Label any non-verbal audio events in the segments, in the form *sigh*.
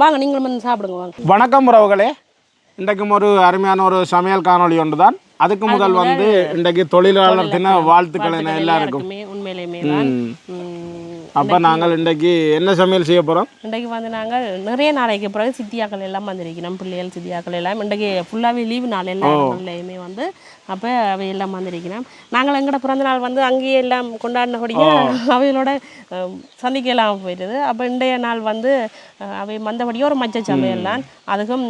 வாங்க நீங்களும் வந்து சாப்பிடுங்க வாங்க. வணக்கம் உறவுகளே. இன்றைக்கும் ஒரு அருமையான ஒரு சமையல் காணொளி ஒன்று தான் அதுக்கு முதல் வந்து இன்றைக்கு தொழிலாளர் தின வாழ்த்துக்கள் என எல்லாருக்கும். உண்மையிலேயுமே. அப்போ நாங்கள் இன்றைக்கு என்ன சமையல் செய்ய போகிறோம் இன்றைக்கு வந்து நாங்கள் நிறைய நாளைக்கு பிறகு சித்தியாக்கள் எல்லாம் வந்திருக்கிறோம் பிள்ளைகள் சித்தியாக்கள் எல்லாம். இன்றைக்கு ஃபுல்லாகவே லீவு நாள் எல்லா வந்து அப்போ அவை எல்லாம் வந்திருக்கிறோம் நாங்கள் எங்களோட பிறந்த நாள் வந்து அங்கேயே எல்லாம் கொண்டாடினபடியே அவைகளோட சந்திக்க எல்லாம் போயிடுது. அப்போ இன்றைய நாள் வந்து அவை வந்தபடியே ஒரு மச்ச சமையல் தான் அதுக்கும்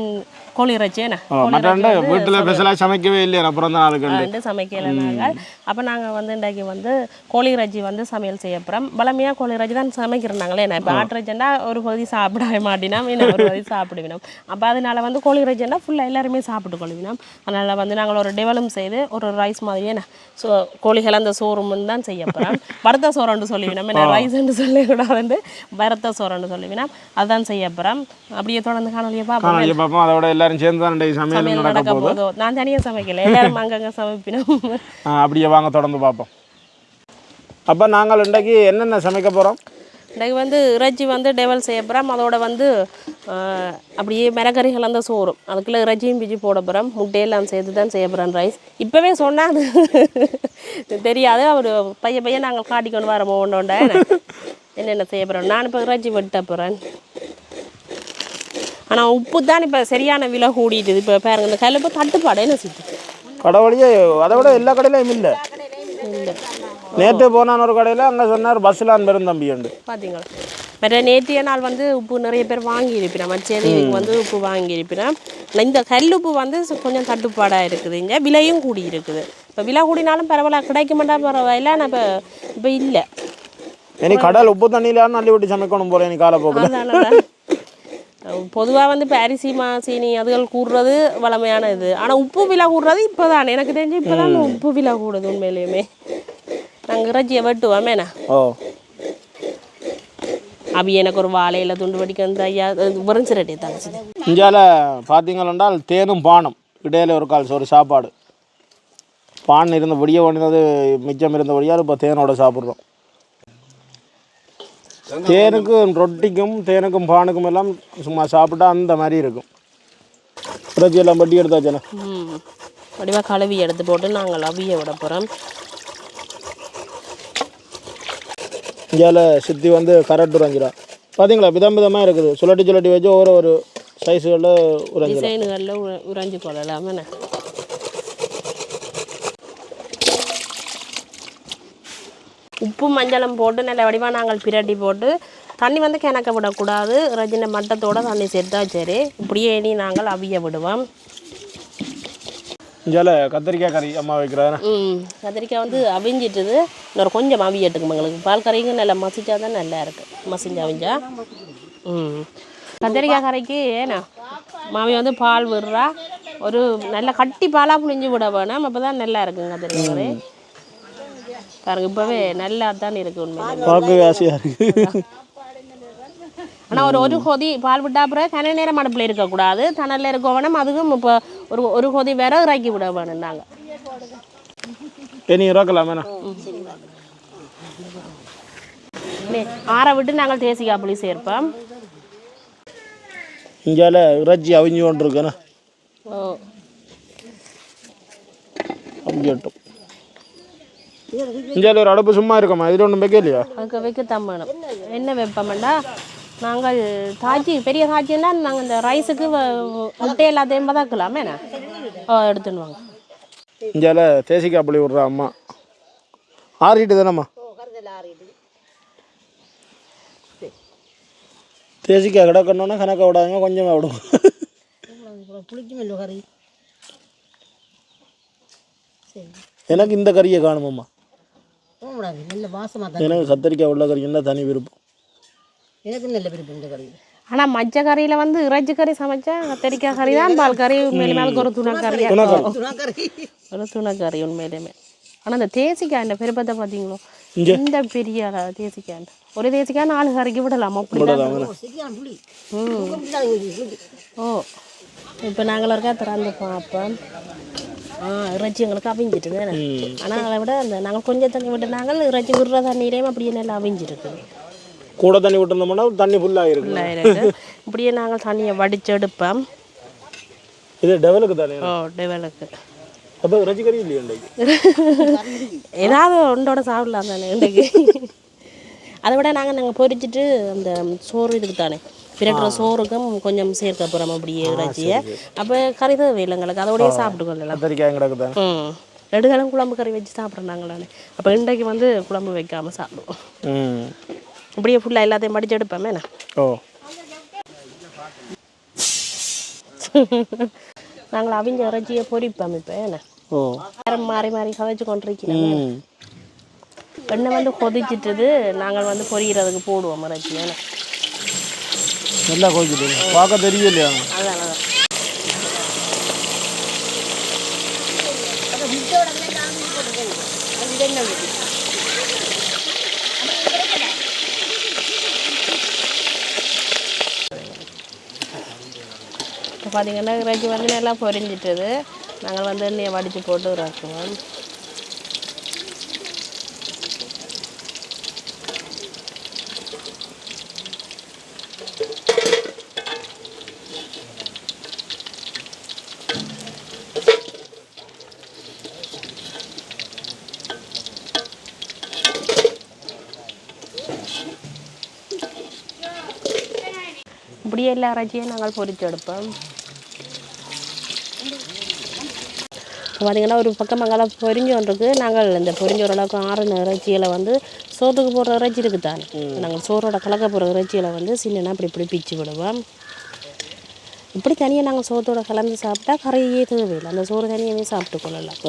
கோழி இறைச்சி என்ன கோழி மற்றாண்டு இறைச்சி வந்து வீட்டில் ஸ்பெஷலாக சமைக்கவே இல்லையா பிறந்த நாளுக்கு வந்து சமைக்கல நாங்கள் அப்போ நாங்கள் வந்து இன்றைக்கு வந்து கோழி இறைச்சி வந்து சமையல் செய்ய போகிறோம் பலமையாக கோழி இறைச்சி தான் சமைக்கிறோம் நாங்களே என்ன இப்போ ஆட்டு இறைச்சின்னா ஒரு பகுதி சாப்பிடவே மாட்டினா மீன் ஒரு பகுதி சாப்பிடுவினோம். அப்போ அதனால வந்து கோழி இறைச்சின்னா ஃபுல்லாக எல்லாருமே சாப்பிட்டு கொள்வினோம். அதனால் வந்து நாங்கள் ஒரு டெவலும் செய்து ஒரு ரைஸ் மாதிரியே என்ன ஸோ கோழி கலந்த சோறும் தான் செய்ய போகிறோம் வறுத்த சோறுன்னு சொல்லிவினோம். என்ன ரைஸ்ன்னு சொல்லக்கூடாதுன்னு வறுத்த சோறுன்னு சொல்லிவினோம். அதுதான் செய்ய போகிறோம் அப்படியே தொடர்ந்து காணொலியை பார்ப்போம். அதோட எல்லாரும் சேர்ந்து தான் சமையல் நடக்க போகுது? நான் தனியாக சமைக்கல. எல்லாரும் அங்கங்கே சமைப்பினோம். அப்படியே வாங்க தொடர்ந்து பார்ப்போம். அப்போ நாங்கள் இன்றைக்கு என்னென்ன சமைக்க போகிறோம் இன்றைக்கு வந்து இறைச்சி வந்து டெவல் செய்ய போகிறோம் அதோட வந்து அப்படியே மிளகறி கலந்த சோறும். அதுக்குள்ளே இறைச்சியும் பிச்சு போட போகிறோம் முட்டையெல்லாம் சேர்த்து தான் செய்ய போகிறோம் ரைஸ் இப்போவே சொன்னால் அது தெரியாது. அவர் பைய பையன் நாங்கள் காட்டிக்கொண்டு வரோமோ ஒன்றோண்ட என்னென்ன செய்ய போகிறோம் நான் இப்போ இறைச்சி வெட்ட போகிறேன் ஆனால் உப்பு தான் இப்போ சரியான விலை கூடிட்டுது இப்போ பாருங்க இந்த கல்லுப்பு தட்டுப்பாடு என்ன சித்து கடவுளையே அதை விட எல்லா கடையிலையும் இல்லை. இல்லை நேற்று போனான் ஒரு கடையில் அங்கே சொன்னார் பஸ்ஸில் பெருந்தம்பி உண்டு பார்த்தீங்களா மற்ற நேற்றைய நாள் வந்து உப்பு நிறைய பேர் வாங்கி இருப்பினா மச்சேரி வந்து உப்பு வாங்கி இருப்பினா இந்த கல் உப்பு வந்து கொஞ்சம் தட்டுப்பாடாக இருக்குது. இங்கே விலையும் கூடி இருக்குது. இப்போ விலை கூடினாலும் பரவாயில்ல கிடைக்க மாட்டா பரவாயில்ல. ஆனால் இப்போ இப்போ இல்லை. இனி கடல் உப்பு தண்ணியிலான்னு அள்ளி விட்டு சமைக்கணும் போல இனி காலப்போக்கில். அதனால பொதுவாக வந்து இப்போ அரிசி மா சீனி அதுகள் கூடுறது வளமையான இது. ஆனால் உப்பு விலை கூடுறது இப்போ தான் எனக்கு தெரிஞ்சு இப்போ தான் உப்பு விலை கூடுது உண்மையிலேயுமே. நாங்கள் இறைச்சியை வெட்டுவோமேண்ணா ஓ. அவி எனக்கு ஒரு வாழையில துண்டு வடிக்க அந்த ஐயா உறைஞ்சி ரெட்டி தாச்சு இந்தியாவில் பார்த்தீங்களென்றால் தேனும் பானம். இடையில ஒரு கால் ஒரு சாப்பாடு. பான் இருந்தபடியே ஒன்றது மிச்சம் இருந்தபடியால் இப்போ தேனோட சாப்பிட்றோம். தேனுக்கும் ரொட்டிக்கும் தேனுக்கும் பானுக்கும் எல்லாம் சும்மா சாப்பிட்டா அந்த மாதிரி இருக்கும். இறைச்சி எல்லாம் பட்டி எடுத்தாச்சுண்ணே வடிவாக கழுவி எடுத்து போட்டு நாங்கள் அவிய விட போகிறோம் இந்தியாவில் சுற்றி வந்து கரெக்ட் உறைஞ்சிரா பார்த்தீங்களா விதம் விதமாக இருக்குது. சுழட்டி சுழட்டி வச்சு ஒவ்வொரு ஒரு சைஸுகளில் உறைஞ்சிரும் டிசைனுகளில் உறைஞ்சி கொள்ளலாமே உப்பு மஞ்சளும் போட்டு நல்ல வடிவாக நாங்கள் பிரட்டி போட்டு தண்ணி வந்து கிணக்க விடக்கூடாது. ரஜின மட்டத்தோட தண்ணி சேர்த்தா சரி. இப்படியே இனி நாங்கள் அவிய விடுவோம். கத்திரிக்காய் கறி அம்மா வைக்கிறாரு. ம் கத்திரிக்காய் வந்து அவிஞ்சிட்டுது. இன்னொரு கொஞ்சம் அவியட்டுக்கும் எங்களுக்கு. பால் கறிங்க நல்லா மசிச்சா தான் நல்லா இருக்குது மசிஞ்சு அவிஞ்சா. ம். கத்திரிக்காய் கறிக்கு ஏன்னா மாமி வந்து பால் விடுறா. ஒரு நல்ல கட்டி பாலாக புளிஞ்சு விட வேணும். அப்போ தான் நல்லா இருக்கும் கத்திரிக்காய் கறி. பாருங்க இப்போவே நல்லா தான் இருக்குது உண்மையிலே. இருக்குது ஆனால் ஒரு ஒரு கொதி பால் விட்டா அப்புறம் கன நேரம் அடுப்பில் இருக்கக்கூடாது. தணலில் இருக்க வேணும் அதுக்கும் இப்போ ஒரு ஒரு கொதி வேற இறக்கி விட வேணும் நாங்கள் இனி இறக்கலாமேண்ணா ஆற விட்டு நாங்கள் தேசிக்காய் புளி சேர்ப்போம். இந்தியாவில் இறைச்சி அவிஞ்சு கொண்டு ஓ. அவிஞ்சட்டும். இந்தியாவில் ஒரு அடுப்பு சும்மா இருக்கமா? இதில் ஒன்றும் வைக்க இல்லையா அதுக்கு வைக்கத்தான் வேணும். என்ன வைப்போம்னா நாங்கள் தாச்சி பெரிய தாச்சின்னா நாங்கள் இந்த ரைஸுக்கு முட்டை எல்லாத்தையும் பதாக்கலாமே ஓ எடுத்துன்னு வாங்க. இந்தியாவில் தேசிக்காய் புளி விட்றா அம்மா. ஆறிட்டு தானம்மா? தேசிக்காய் கிடக்கணுன்னா கணக்க விடாதீங்க கொஞ்சமாக விடும் எனக்கு இந்த கறியை காணுமாம்மா. போகக்கூடாது. நல்ல வாசமாக எனக்கு கத்திரிக்காய் உள்ள கறின்னா தனி விருப்பம். எனக்கு நல்ல விருப்பம் இந்த கடையில் ஆனால் மஞ்ச கறியில் வந்து இறைச்சி கறி சமைச்சா கத்திரிக்காய் கறி தான் பால் கறி உண்மையிலுமே ஒரு துணை கறி. துணாக்கறி *laughs* ஒரு துணை கறி உண்மையிலுமே. ஆனால் இந்த தேசிக்காய் இந்த பெருப்பத்தை பார்த்தீங்களோ? இந்த பெரிய தேசிக்காய் ஒரு தேசிக்காய் நாலு கறிக்கு விடலாம்? புளி. ம். ஓ. இப்போ நாங்கள் இருக்கா திறந்து பார்ப்போம் இறைச்சி எங்களுக்கு அவிஞ்சிட்டு ஆனால் அதை விட அந்த நாங்கள் கொஞ்சம் தண்ணி விட்டு நாங்கள் இறைச்சி விடுற தண்ணியிலேயும் அப்படியே நல்லா அவிஞ்சிருக்கு கூட தண்ணி விட்டுருந்தோம்னா தண்ணி ஃபுல்லாக இருக்கு இப்படியே நாங்கள் தண்ணியை வடிச்செடுப்போம் இது டெவலுக்கு தானே? ஓ டெவலுக்கு அப்போ இறைச்சி கறி இல்லையா ஏதாவது ஒன்றோட சாப்பிடலாம் தானே இன்றைக்கு. அதை விட நாங்கள் நாங்கள் பொரிச்சிட்டு அந்த சோறு இதுக்கு தானே. பிரட்டுற சோறுக்கும் கொஞ்சம் சேர்க்க போகிறோம் அப்படியே இறைச்சியை. அப்போ கறி தேவை இல்லை எங்களுக்கு. அதோடய சாப்பிட்டு கொள்ளலாம் கத்திரிக்காய் கிடக்கு தானே ம். நெடுகாலம் குழம்பு கறி வச்சு சாப்பிட்றோம் நாங்களானே அப்போ இன்றைக்கு வந்து குழம்பு வைக்காமல் சாப்பிடுவோம். இப்படியே ஃபுல்லாக எல்லாத்தையும் மடிச்சு எடுப்போமே. என்ன? ஓ. நாங்கள் அவிஞ்ச இறைச்சியை பொரிப்போம் இப்போ. என்ன? நேரம் மாறி மாறி கதைச்சு கொண்டிருக்கிறோம். எண்ணெய் வந்து கொதிச்சிட்டது. நாங்கள் வந்து பொரிக்கிறதுக்கு போடுவோம் இறைச்சி என்ன? நல்லா கோச்சிட்டு பார்க்க தெரியலையா? இப்போ பார்த்தீங்கன்னா இறைச்சி வந்து நல்லா பொரிஞ்சிட்டது. நாங்கள் வந்து எண்ணெயை வடித்து போட்டு இறக்குவோம் இப்படியே எல்லா இறைச்சியும் நாங்கள் இப்போ பார்த்தீங்கன்னா ஒரு பக்கம் அங்கே பொரிஞ்சோன்றிருக்கு நாங்கள் இந்த பொரிஞ்ச ஓரளவுக்கு ஆறுன இறைச்சியில் வந்து சோத்துக்கு போடுற இறைச்சி இருக்குது தானே நாங்கள் சோறோட கலக்க போகிற இறைச்சியில் வந்து சின்னனா இப்படி இப்படி பிச்சு விடுவோம் இப்படி தனியாக நாங்கள் சோத்தோட கலந்து சாப்பிட்டா கரையே தேவையில்லை அந்த சோறு தனியாகவே சாப்பிட்டு கொள்ளலாம்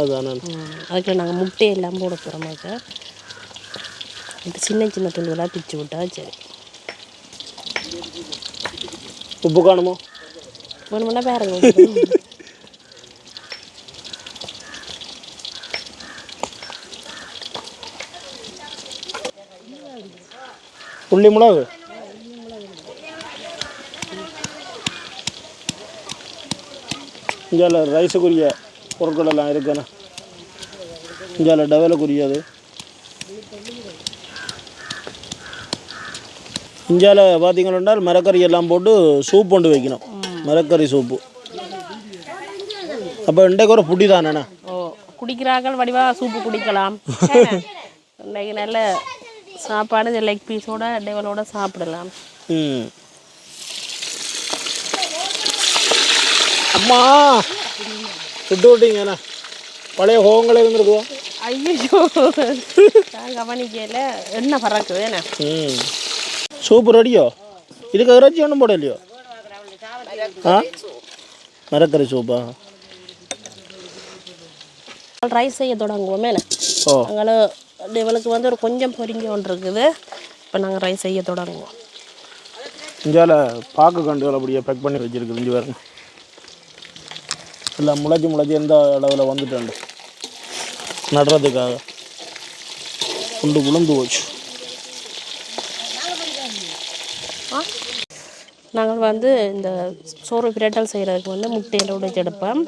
அதுக்குள்ள நாங்கள் முட்டையெல்லாம் போட போகிறோமாக்க இப்போ சின்ன சின்ன துண்டுகளாக பிச்சு விட்டா சரி உப்பு காணுமோ வேணுமென்னா பாருங்க உப்பு. புள்ளி மிளகு இந்தியாவில் ரைஸுக்குரிய பொருட்கள் எல்லாம் இருக்குண்ணே இந்தியாவில் டெவலுக்குரியது இந்தியாவில் பார்த்தீங்கன்னா மரக்கறி எல்லாம் போட்டு சூப் கொண்டு வைக்கணும். மரக்கறி சூப்பு. அப்போ இன்றைக்கு ஒரு புட்டி தானேண்ணே ஓ குடிக்கிறார்கள் வடிவாக சூப்பு குடிக்கலாம். இன்னைக்கு நல்ல சாப்பாடு இந்த லெக் பீஸோட டெவலோட சாப்பிடலாம். ம். அம்மா விட்டு விட்டீங்கண்ணே பழைய கோவங்கள் இருந்திருக்குதா ஐயோ நான் கவனிக்கல. என்ன பறக்குது என்ன? ம். சூப்பு ரெடியோ? இதுக்கு இறைச்சி ஒன்றும் போடலையோ? ஆ? மரக்கறி சூப்பா? ரைஸ் செய்ய தொடங்குவோமே ஓ. அங்கே டெவலுக்கு வந்து ஒரு கொஞ்சம் பொரிஞ்சு ஒன்று இருக்குது. இப்போ நாங்கள் ரைஸ் செய்ய தொடங்குவோம். இந்தியாவில் பாக்கு கண்டுகள் அப்படியே பேக் பண்ணி வச்சிருக்குது இங்கே பாருங்க. எல்லாம் முளைச்சி முளைச்சி எந்த அளவில் வந்துட்டாண்டு நடுறதுக்காக. குண்டு குளுந்து போச்சு. நாங்கள் வந்து இந்த சோறு பிரட்டல் செய்கிறதுக்கு வந்து முட்டையில் உடைச்சு எடுப்போம்.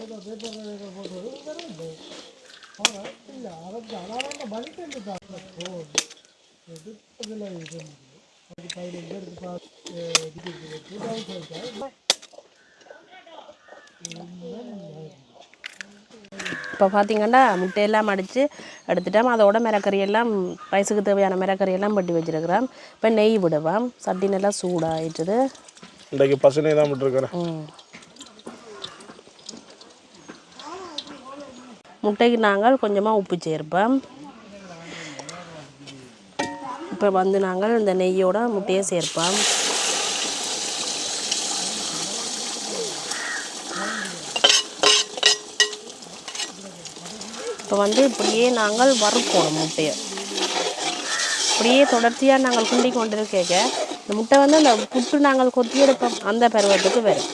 இப்போ பார்த்தீங்கன்னா முட்டையெல்லாம் அடித்து எடுத்துட்டோம். அதோட மிரக்கறியெல்லாம் வயசுக்கு தேவையான மிளக்கறியெல்லாம் பட்டி வச்சுருக்கிறோம். இப்போ நெய் விடுவோம். சட்டி நல்லா சூடாயிட்டுது. இன்றைக்கு பசனே தான் விட்டுருக்குறேன் முட்டைக்கு நாங்கள் கொஞ்சமாக உப்பு சேர்ப்போம். இப்போ வந்து நாங்கள் இந்த நெய்யோட முட்டையை சேர்ப்போம். இப்போ வந்து இப்படியே நாங்கள் வறுப்போம் முட்டையை. இப்படியே தொடர்ச்சியாக நாங்கள் குண்டி கொண்டு இந்த முட்டை வந்து அந்த புட்டு நாங்கள் கொத்தி எடுப்போம். அந்த பருவத்துக்கு வரும்.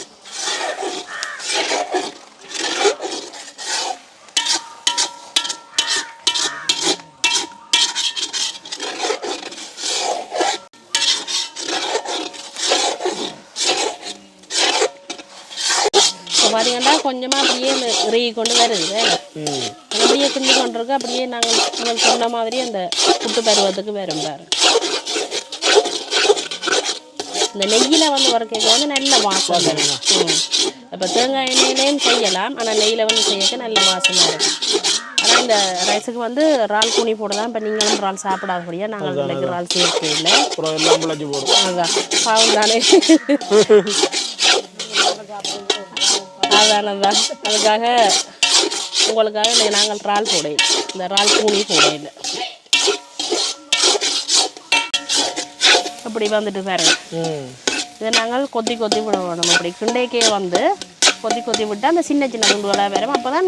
பார்த்தீங்கன்னா கொஞ்சமாக அப்படியே இறுகி கொண்டு வருது. அப்படியே கிண்டி கொண்டிருக்கு. அப்படியே நாங்கள் நீங்கள் சொன்ன மாதிரி அந்த புட்டு பருவத்துக்கு வரும் பாரு இந்த நெய்யில் வந்து ஒரு கேக்கு வந்து நல்ல வாசம் வரும். ம். இப்போ தேங்காய் எண்ணெயிலையும் செய்யலாம். ஆனால் நெய்யில் வந்து செய்யக்க நல்ல வாசமாக இருக்கும். ஆனால் இந்த ரைஸுக்கு வந்து இறால் கூனி போட்டு தான் இப்போ நீங்களும் இறால் சாப்பிடாதபடியா நாங்கள் இன்றைக்கு இறால் சேர்க்கவே இல்லை அதான். பாவம் தானே. அதான் அதான். அதுக்காக உங்களுக்காக இன்னைக்கு நாங்கள் இறால் போட இந்த இறால் கூனி போட அப்படி வந்துட்டு பாருங்க. இதை நாங்கள் கொத்தி கொத்தி விட வேணும் அப்படி. கிண்டைக்கே வந்து கொத்தி கொத்தி விட்டு அந்த சின்ன சின்ன துண்டுகளாக வரும். அப்போ தான்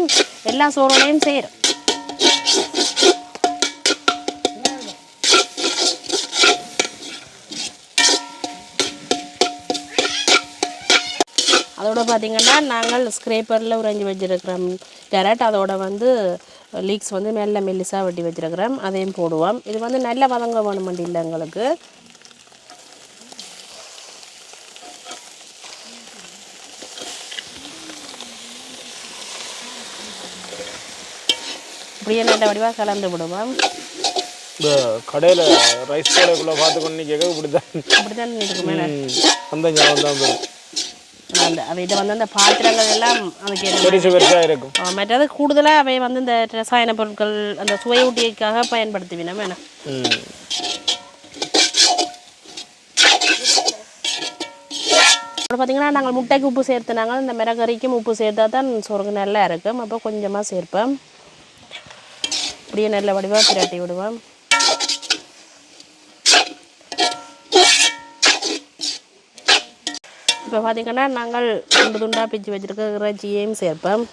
எல்லா சோறுனையும் செய்கிறோம் அதோட பார்த்தீங்கன்னா நாங்கள் ஸ்க்ரேப்பரில் உறைஞ்சி வச்சிருக்கிறோம். கேரட் அதோட வந்து லீக்ஸ் வந்து மெல்ல மெல்லிசாக வெட்டி வச்சிருக்கிறோம். அதையும் போடுவோம். இது வந்து நல்ல வதங்க வேணுமெண்டு இல்லை எங்களுக்கு. இப்படியே நல்ல வடிவாக கலந்து விடுவோம் இந்த கடையில் ரைஸ் கடைக்குள்ளே பார்த்துக்கொண்டு கேட்க இப்படி தான் அப்படி தான் இருக்குமே அந்த ஞாபகம் தான் வரும் அந்த அவை இதை வந்து அந்த பாத்திரங்கள் எல்லாம் அதுக்கு ஏற்ற மாதிரி பெருசு பெருசாக இருக்கும் மற்றது கூடுதலாக அவை வந்து இந்த ரசாயன பொருட்கள் அந்த சுவையூட்டியைக்காக பயன்படுத்துவினோம் வேணாம் அப்புறம் பார்த்தீங்கன்னா நாங்கள் முட்டைக்கு உப்பு சேர்த்துனாங்க இந்த மிளகறிக்கும் உப்பு சேர்த்தா தான் சோறுக்கு நல்லா இருக்கும் அப்போ கொஞ்சமாக சேர்ப்போம். அப்படியே நல்ல வடிவாக பிரட்டி விடுவோம். இப்போ பார்த்தீங்கன்னா நாங்கள் துண்டு துண்டாக பிச்சு வச்சுருக்க இறைச்சியையும் சேர்ப்போம்.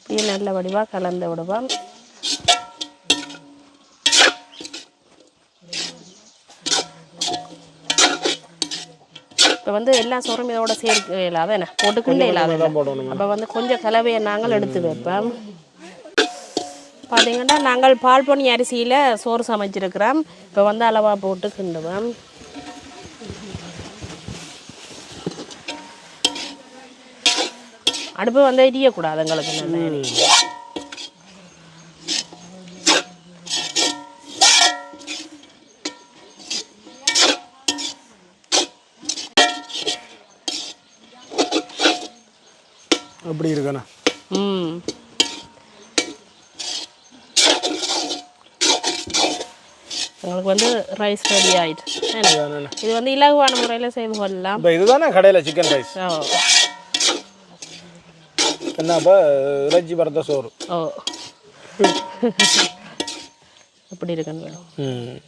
இப்படியே நல்ல வடிவாக கலந்து விடுவோம். இப்போ வந்து எல்லா சோறும் இதோட சேர்க்க இல்லாத என்ன? போட்டுக்கிண்டே இல்லாத அப்போ வந்து கொஞ்சம் கலவையை நாங்கள் எடுத்து வைப்போம். பார்த்தீங்கன்னா நாங்கள் பால் பொன்னி அரிசியில் சோறு சமைச்சிருக்கிறோம். இப்போ வந்து அளவாக போட்டு கிண்டுவோம். அடுப்பு வந்து எரியக்கூடாது எங்களுக்கு. நல்ல அப்படி இருக்கண்ணா ம். எங்களுக்கு வந்து ரைஸ் ரெடி? அதானே. இது வந்து இலகுவான முறையில் செய்து கொள்ளலாம். இப்போ இதுதானே கடையில் சிக்கன் ரைஸ் ஓ. என்ன இப்போ இறைச்சி பரத்த சோறு. ஓ. எப்படி இருக்குன்னு ம்.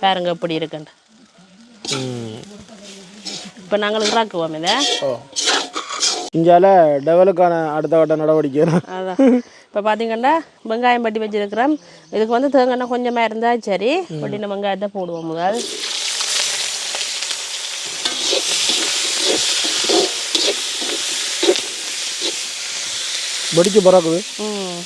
பாருங்க எப்படி இருக்குன்னு இப்போ நாங்கள் இறாக்குவோம் இதை. இந்தியாவில் டெவலுக்கான அடுத்த கட்ட நடவடிக்கை அதான். இப்போ பார்த்தீங்கன்னா வெங்காயம் பட்டி வச்சிருக்கிறோம். இதுக்கு வந்து தேங்காய் கொஞ்சமாக இருந்தால் சரி. பட்டின வெங்காயத்தை போடுவோம் முதல். வெடிச்சு பிறக்குது. ம்.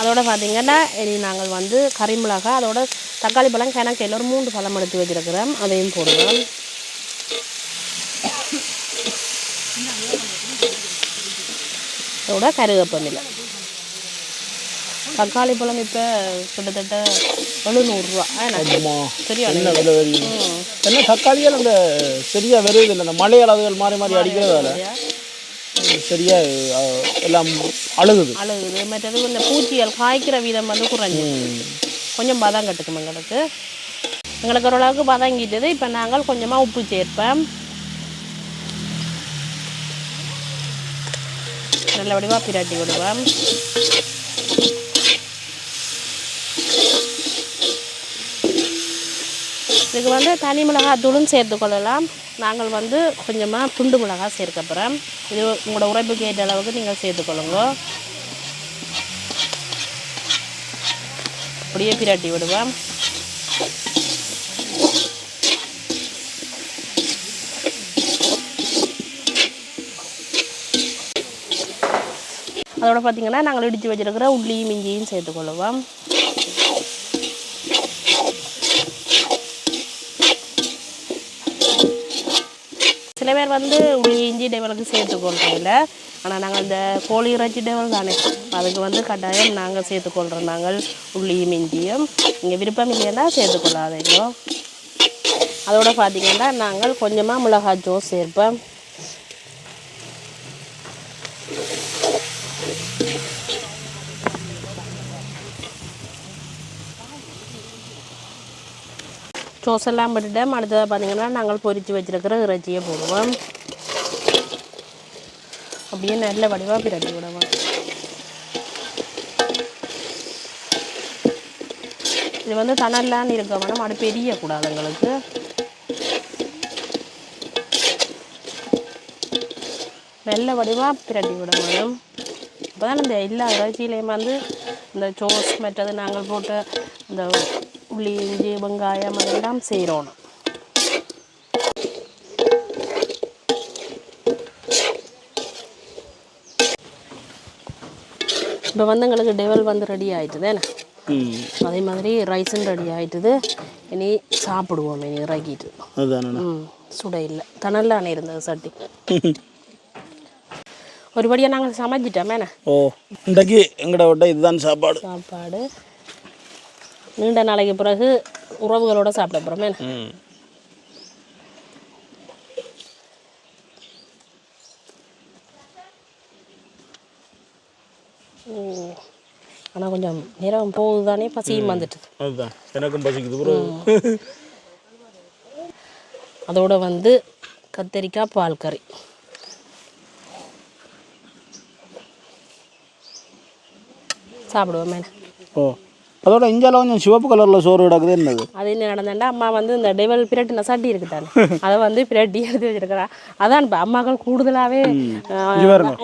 அதோட பார்த்தீங்கன்னா இனி நாங்கள் வந்து கறி மிளகாய் அதோட தக்காளி பழம் கிணக்கையில் ஒரு மூன்று பழம் எடுத்து வச்சிருக்கிறோம் அதையும் போடுவோம் அதோட கருவேப்பமில்லை தக்காளி பழம் இப்போ கிட்டத்தட்ட எழுநூறுரூவா. சரியா என்ன தக்காளியால் அந்த சரியாக வருது இல்லை? இந்த மழை அளவுகள் மாறி மாறி அடிக்கிறதால சரியா எல்லாம் அழுகுது. அழுகுது. மற்றது இந்த பூச்சிகள் காய்க்கிற வீதம் வந்து குறைஞ்சி. கொஞ்சம் பதம் கட்டுக்கும் எங்களுக்கு. எங்களுக்கு ஓரளவுக்கு பதங்கிட்டது இப்போ நாங்கள் கொஞ்சமாக உப்பு சேர்ப்போம். நல்ல வடிவாக பிராட்டி விடுவோம். இதுக்கு வந்து தனி மிளகாய் தூளும் சேர்த்து கொள்ளலாம். நாங்கள் வந்து கொஞ்சமாக துண்டு மிளகாய் சேர்க்க போகிறோம் இது உங்களோட உரைப்புக்கு ஏற்ற அளவுக்கு நீங்கள் சேர்த்துக்கொள்ளுங்க அப்படியே பிரட்டி விடுவோம். அதோட பார்த்தீங்கன்னா நாங்கள் இடித்து வச்சிருக்கிற உள்ளியும் இஞ்சியும் சேர்த்துக்கொள்ளுவோம் சில பேர் வந்து உள்ளி இஞ்சி டேவலுக்கு சேர்த்துக்கொள்றதில்ல ஆனால் நாங்கள் இந்த கோழி இறைச்சி டேவல் தானே. அதுக்கு வந்து கட்டாயம் நாங்கள் சேர்த்துக்கொள்கிறோம் நாங்கள் உள்ளியும் இஞ்சியும் இங்கே விருப்பம் இல்லைன்னா சேர்த்துக்கொள்ளாதீங்க அதோட பார்த்தீங்கன்னா நாங்கள் கொஞ்சமாக மிளகாய் ஜூஸ் சேர்ப்போம். சோஸ் எல்லாம் விட்டுட்டு அடுத்தது பார்த்தீங்கன்னா நாங்கள் பொரித்து வச்சிருக்கிற இறைச்சியை போடுவோம். அப்படியே நல்ல வடிவாக பிரட்டி விடுவோம் இது வந்து தணல்லான்னு இருக்க வேணும். அது பெரியக்கூடாது எங்களுக்கு. நல்ல வடிவாக பிரட்டி விட வேணும். அப்போ தான் இந்த எல்லா இறைச்சியிலையும் வந்து இந்த சோஸ் மற்றது நாங்கள் போட்ட இந்த உள்ளி இஞ்சி வெங்காயம் அதெல்லாம் செய்கிறோம் இப்போ வந்து எங்களுக்கு டெவல் வந்து ரெடி ஆயிட்டுது என்ன அதே மாதிரி ரைஸும் ரெடி ஆயிட்டுது இனி சாப்பிடுவோம் இனி இறக்கிட்டு ம் சுட இல்லை தணலானே இருந்தது சட்டி ஒருபடியாக நாங்கள் சமைச்சிட்டோம் ஓ இன்றைக்கு எங்கட விட்ட இதுதான் சாப்பாடு சாப்பாடு நீண்ட நாளைக்கு பிறகு உறவுகளோட சாப்பிட போகிறோம் ம் ஆனால் கொஞ்சம் நேரம் போகுது தானே பசியும் வந்துட்டு அதுதான். எனக்கும் பசிக்குது ப்ரோ. அதோட வந்து கத்தரிக்காய் பால் கறி. சாப்பிடுவோம் ஓ. அதோட இஞ்சால கொஞ்சம் சிவப்பு கலரில் சோறு கிடக்குது என்னது? அது என்ன நடந்தேன்டா அம்மா வந்து இந்த டெவல் பிரட்டின சட்டி இருக்குதானே அதை வந்து பிரட்டி எடுத்து வச்சிருக்கிறா. அதான் இப்போ அம்மாக்கள் கூடுதலாகவே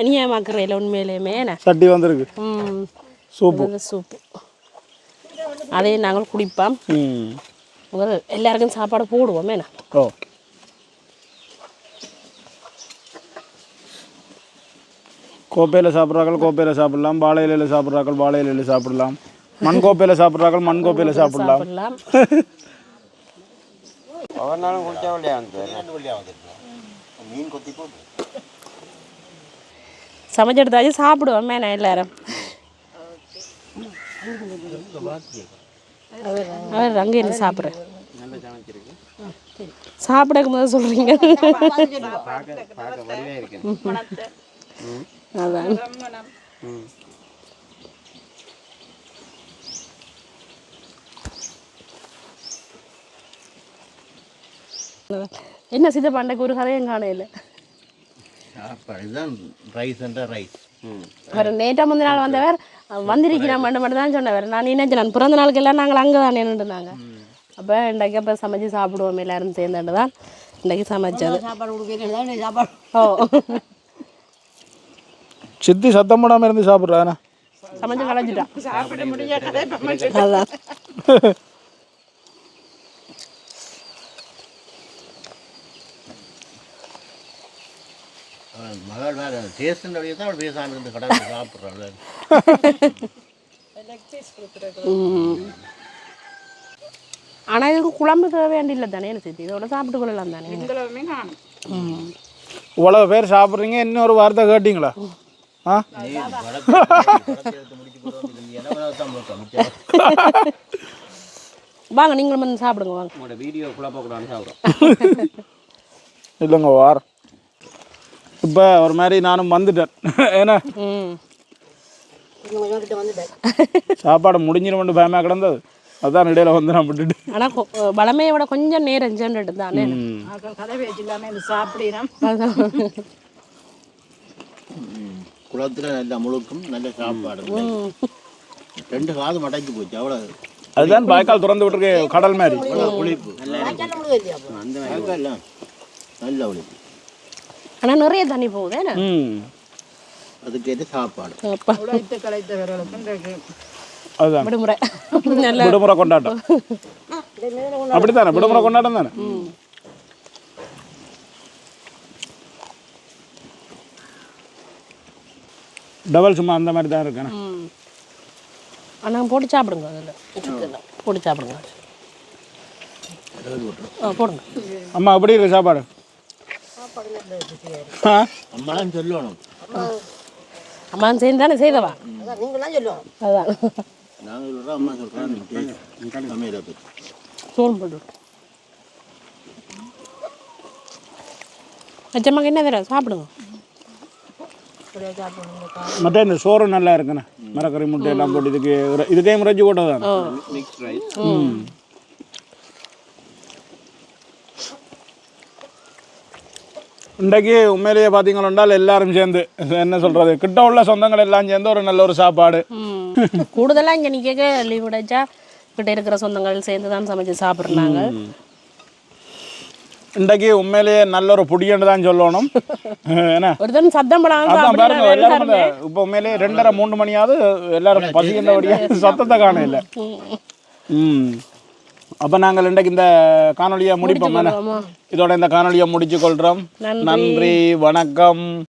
அநியாயமாக்குறையில உண்மையிலேயுமே என்ன? சட்டி வந்திருக்கு. சூப்பு. சூப்பு. அதே நாங்கள் குடிப்போம். ம். முதல் எல்லாருக்கும் சாப்பாடு போடுவோம் என்ன? ஓ. கோப்பையில் சாப்பிட்றாக்கள் கோப்பையில் சாப்பிடலாம். வாழை இலையில் சாப்பிட்றாக்கள் வாழை இலையில் சாப்பிடலாம். மண் கோப்பையில் சாப்பிட்றாக்கள் மண் கோப்பையில் சாப்பிடலாம். சாப்பிடலாம் சமைச்சு எடுத்தாச்சு சாப்பிடுவோம் மேலே எல்லாரும். அவர் அங்கே இருந்து சாப்பிட்றேன் சாப்பிடக்கு முதல் சொல்கிறீங்க அதான். என்ன சித்த பண்டைக்கு ஒரு கதையும் காணையில் சாப்பாடு ரைஸ் என்ற ரைஸ் அவர் நேற்று முந்தின நாள் வந்தவர் வந்திருக்கிறேன் மட்டும் மட்டும் தான் சொன்னவர். நான் நினைச்சேன் நான் பிறந்த நாளுக்கெல்லாம் நாங்கள் அங்கே தான் நின்றுருந்தாங்க அப்போ இன்றைக்கு அப்போ சமைச்சு சாப்பிடுவோம் எல்லாரும் சேர்ந்துட்டு தான் இன்றைக்கு சமைச்சது. சாப்பாடு சாப்பாடு. ஓ. சித்தி சத்தம் போடாமல் இருந்து சாப்பிட்றானே சமைச்சு கலைஞ்சிட்டான் அதான். *laughs* மகள் வேறு டேஸ்ட் வழியே தான் அவள் பேசாமல் இருந்து கடை சாப்பிட்றாள் *laughs* ஆனால் இதுக்கு குழம்பு தேவை வேண்டியில்லை தானே எனக்கு சித்தி இதோட சாப்பிட்டு கொள்ளலாம் தானே? இவ்வளோ பேர் சாப்பிட்றீங்க இன்னொரு வார்த்தை கேட்டிங்களா? ஆ? *laughs* வாங்க நீங்களும் வந்து சாப்பிடுங்க வாங்க. வீடியோ குழப்பக்கூடாதுன்னு சாப்பிட்றோம். *laughs* இல்லைங்க வார். இப்போ ஒரு மாதிரி நானும் வந்துட்டேன். *laughs* ஏன்னா சாப்பாடு முடிஞ்சிருமெண்டு பயமாக கிடந்தது. அதான் இடையில வந்து நான் விட்டுட்டு. ஆனால் பலமையை விட கொஞ்சம் நேரம் சென்றுட்டு தானே? ம். கதை வச்சுலாமே சாப்பிடுறோம். அதான் குளத்தில் நல்ல முழுக்கும் நல்ல சாப்பாடு. ரெண்டு காது மடங்கி போச்சு அவ்வளோ அதுதான் பாய்க்கால் திறந்து விட்டுருக்கு கடல் மாதிரி. அந்த மாதிரி நல்ல புளிப்பு. ஆனால் நிறைய தண்ணி போகுது என்ன? ம். அதுக்கேற்ற சாப்பாடு. அப்பா அதுதான். விடுமுறை. நல்ல விடுமுறை கொண்டாட்டம். அப்படித்தானே? விடுமுறை கொண்டாட்டம் தானே? டபுள் சும்மா அந்த மாதிரி தான் இருக்கேன்? ஆனால் போட்டு சாப்பிடுங்க அதில். போட்டு சாப்பிடுங்க. போடுங்க. அம்மா எப்படி இருக்கு சாப்பாடு? ஆ? அம்மாவும் சொல்லணும். அம்மா சேர்ந்து தானே செய்தவா? நீங்களாம் சொல்லுவோம். அதுதான் நாங்கள் சொல்கிறோம் அம்மா சொல்கிறேன் சமையலை பற்றி சோறு போட்டு அச்சம்மாக்கு என்ன தர சாப்பிடுங்க. மற்ற இந்த சோறு நல்லா இருக்குண்ணே. மரக்கறி முட்டை எல்லாம் போட்டு இதுக்கு இதுக்கே இறைச்சி போட்டதான் மிக்ஸ் ரைஸ் இன்றைக்கு உண்மையிலேயே பார்த்தீங்களா எல்லாரும் சேர்ந்து என்ன சொல்கிறது கிட்ட உள்ள சொந்தங்கள் எல்லாம் சேர்ந்து ஒரு நல்ல ஒரு சாப்பாடு. ம். கூடுதலா இங்க நிக்க லீவ் விடைச்சா கிட்ட இருக்கிற சொந்தங்கள் சேர்ந்து தான் சமைச்சு சாப்பிட்றாங்க. இன்றைக்கு உண்மையிலேயே நல்ல ஒரு புடியன்னு தான் சொல்லணும். *laughs* என்ன? ஒருத்தன் சத்தம் பாருங்க எல்லாரும் இப்போ உண்மையிலேயே ரெண்டரை மூணு மணியாவது எல்லாரும் பசிக்கின்றபடியா *laughs* சத்தத்தை காண இல்லை. ம். அப்போ நாங்கள் இன்றைக்கு இந்த காணொலியை முடிப்போம்? இதோட இந்த காணொலியை முடிச்சு கொள்கிறோம். நன்றி வணக்கம்